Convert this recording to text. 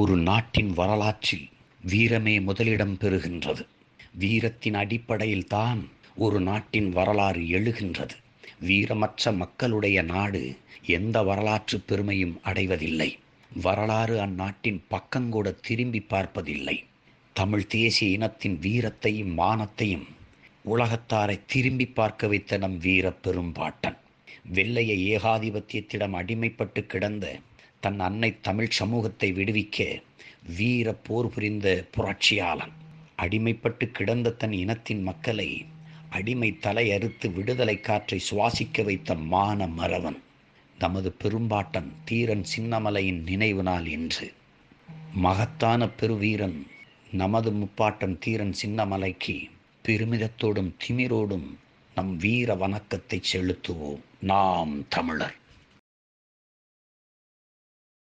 ஒரு நாட்டின் வரலாற்றில் வீரமே முதலிடம் பெறுகின்றது. வீரத்தின் அடிப்படையில் தான் ஒரு நாட்டின் வரலாறு எழுகின்றது. வீரமற்ற மக்களுடைய நாடு எந்த வரலாற்று பெருமையும் அடைவதில்லை. வரலாறு அந்நாட்டின் பக்கங்கூட திரும்பி பார்ப்பதில்லை. தமிழ் தேசிய இனத்தின் வீரத்தையும் மானத்தையும் உலகத்தாரை திரும்பி பார்க்க வைத்த நம் வீர பெரும்பாட்டன். வெள்ளைய ஏகாதிபத்தியத்திடம் அடிமைப்பட்டு கிடந்த தன் அன்னை தமிழ் சமூகத்தை விடுவிக்க வீர போர் புரிந்த புரட்சியாளன். அடிமைப்பட்டு கிடந்த தன் இனத்தின் மக்களை அடிமை தலையறுத்து விடுதலை காற்றை சுவாசிக்க வைத்த மான மறவன். நமது பெரும்பாட்டன் தீரன் சின்னமலையின் நினைவு நாள் என்று மகத்தான பெருவீரன் நமது முப்பாட்டன் தீரன் சின்னமலைக்கு பெருமிதத்தோடும் திமிரோடும் நம் வீர வணக்கத்தை செலுத்துவோம். நாம் தமிழர்.